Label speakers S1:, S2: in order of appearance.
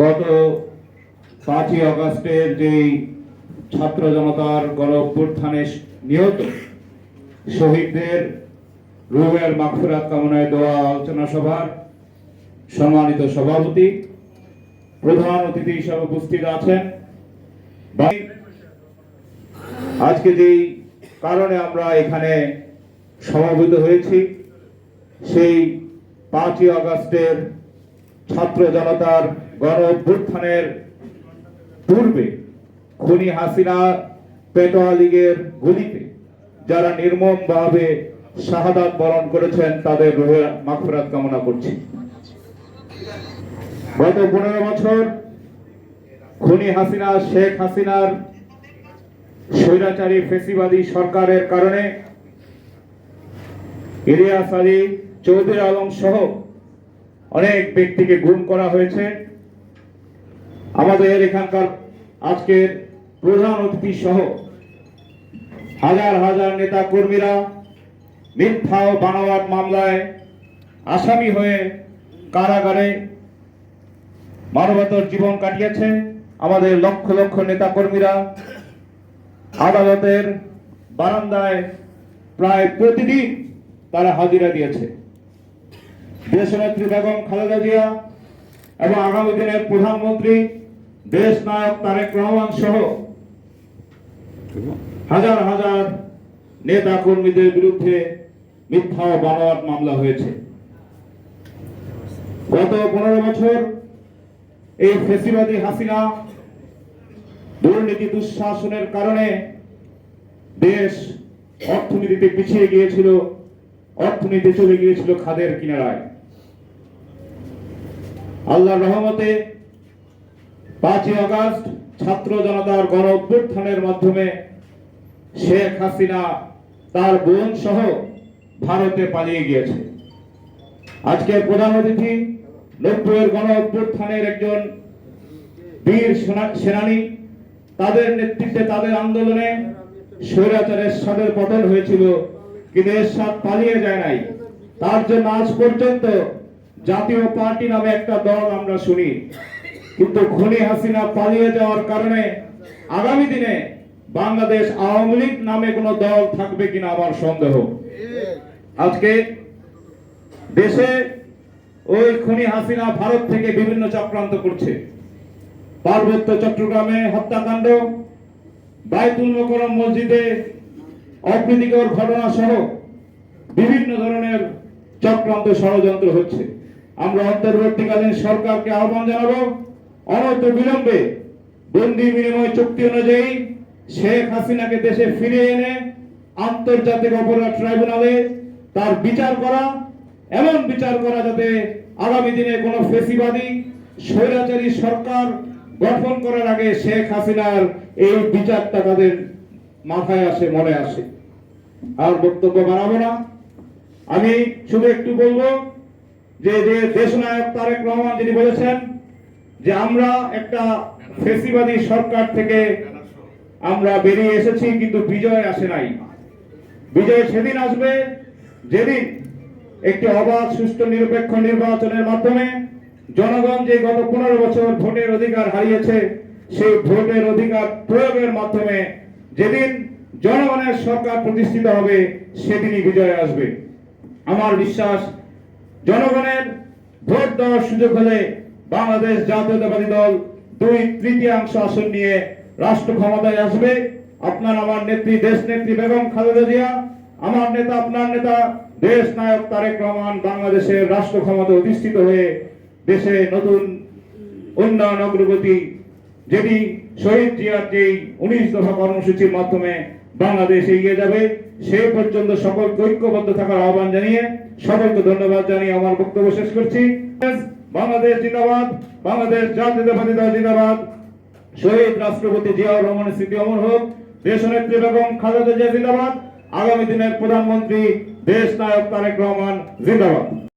S1: গত পাঁচই আগস্টের যেই ছাত্র জনতার গণ অভ্যুত্থানে নিহত শহীদদের রুমের মাগফিরাত কামনায় দেওয়া আলোচনা সভার সম্মানিত সভাপতি, প্রধান অতিথি হিসাবে উপস্থিত আছেন। আজকে যেই কারণে আমরা এখানে সমাবেত হয়েছি, সেই পাঁচই আগস্টের ছাত্র জনতার গণ অভ্যুত্থানের পূর্বে খুনি হাসিনা পেটোয়া লীগের গুলিতে যারা নির্মমভাবে শাহাদাত বরণ করেছেন, তাদের রোহের মাগফিরাত কামনা করছি। গত পনেরো বছর খুনি হাসিনা, শেখ হাসিনার স্বৈরাচারী ফেসিবাদী সরকারের কারণে ইলিয়াস আলী চৌধুরী আলম সহ অনেক ব্যক্তিকে গুম করা হয়েছে। আমাদের এখানকার আজকের প্রধান অতিথি সহ হাজার হাজার নেতা কর্মীরা মিথ্যা ও মামলায় আসামি হয়ে কারাগারে মানবতর জীবন কাটিয়েছে। আমাদের লক্ষ লক্ষ নেতা কর্মীরা আদালতের বারান্দায় প্রায় প্রতিদিন তারা হাজিরা দিয়েছে। দেশনেত্রী বেগম খালেদা জিয়া এবং আগামী দিনের প্রধানমন্ত্রী দেশ নায়ক তারেক রহমান সহ হাজার হাজার নেতা কর্মীদের বিরুদ্ধে মিথ্যা ও বানোয়াট মামলা হয়েছে। গত পনেরো বছর এই ফেসিবাদী হাসিনা দুর্নীতি দুঃশাসনের কারণে দেশ অর্থনীতিতে পিছিয়ে গিয়েছিল, অর্থনীতি চলে গিয়েছিল খাদের কিনারায়। আল্লাহর রহমতে পাঁচই আগস্ট ছাত্র জনতার গণ অভ্যুত্থানের মাধ্যমে শেখ হাসিনা তার বোন সহ ভারতে পালিয়ে গিয়েছে। প্রধান অতিথি গণ অভ্যুত্থানের একজন বীর সেনা- সেনানী। তাদের নেতৃত্বে, তাদের আন্দোলনে স্বৈরাচারের সাদের পতন হয়েছিল কিন্তু এরশাদ পালিয়ে যায় নাই। তার জন্য আজ পর্যন্ত জাতীয় পার্টি নামে একটা দল আমরা শুনি। কিন্তু খুনি হাসিনা পালিয়ে যাওয়ার কারণে আগামী দিনে বাংলাদেশ আওয়ামী লীগ নামে কোনো দল থাকবে কিনা আমার সন্দেহ। আজকে দেশে ওই খুনি হাসিনা ভারত থেকে বিভিন্ন চক্রান্ত করছে। পার্বত্য চট্টগ্রামে হত্যাকাণ্ড, বাইতুল মোকরম মসজিদে অপ্রীতিকর ঘটনা সহ বিভিন্ন ধরনের চক্রান্ত ষড়যন্ত্র হচ্ছে। আমরা অন্তর্বর্তীকালীন সরকারকে আহ্বান জানাব অনত বিলম্বে বন্দি বিনিময় চুক্তি অনুযায়ী শেখ হাসিনাকে দেশে ফিরিয়ে এনে আন্তর্জাতিক অপরাধ ট্রাইব্যুনালে তার বিচার করা, এমন বিচার করা যাতে আগামী দিনে কোনো ফেসিবাদী, স্বৈরাচারী সরকার গঠন করার আগে শেখ হাসিনার এই বিচারটা তাদের মাথায় আসে, মনে আসে। আর বক্তব্য বাড়াবো না। আমি শুধু একটু বলব যে যে দেশনায়ক তারেক রহমান যিনি বলেছেন যে আমরা একটা ফেসিবাদী সরকার থেকে আমরা বেরিয়ে এসেছি, কিন্তু বিজয় আসে নাই। বিজয় সেদিন আসবে যেদিন একটি অবাধ, সুষ্ঠু, নিরপেক্ষ নির্বাচনের মাধ্যমে জনগণ যে গত পনেরো বছর ভোটের অধিকার হারিয়েছে, সেই ভোটের অধিকার প্রয়োগের মাধ্যমে যেদিন জনগণের সরকার প্রতিষ্ঠিত হবে, সেদিনই বিজয় আসবে। আমার বিশ্বাস, জনগণের ভোট দেওয়ার সুযোগ হলে বাংলাদেশ জাতীয়তাবাদী দল দুই তৃতীয়াংশ আসন নিয়ে রাষ্ট্র ক্ষমতায় আসবে। আপনার আমার নেত্রী, দেশ নেত্রী বেগম খালেদা জিয়া, আমার নেতা, আপনার নেতা, দেশ নায়ক তারেক রহমান বাংলাদেশের রাষ্ট্র ক্ষমতা অধিষ্ঠিত হয়ে দেশে নতুন উন্নয়ন অগ্রগতি, যেটি শহীদ জিয়ার যেই উনিশ দফা কর্মসূচির মাধ্যমে বাংলাদেশ এগিয়ে যাবে, সে পর্যন্ত সকলকে ঐক্যবদ্ধ থাকার আহ্বান জানিয়ে সকলকে ধন্যবাদ জানিয়ে আমার বক্তব্য শেষ করছি। বাংলাদেশ জিন্দাবাদ, বাংলাদেশ জাতীয়তাবাদী দল জিন্দাবাদ। শহীদ রাষ্ট্রপতি জিয়াউর রহমানের স্মৃতি অমর হোক দেশ নেত্রী বেগম খালেদা জিয়া জিন্দাবাদ। আগামী দিনের প্রধানমন্ত্রী, দেশ নায়ক তারেক রহমান জিন্দাবাদ।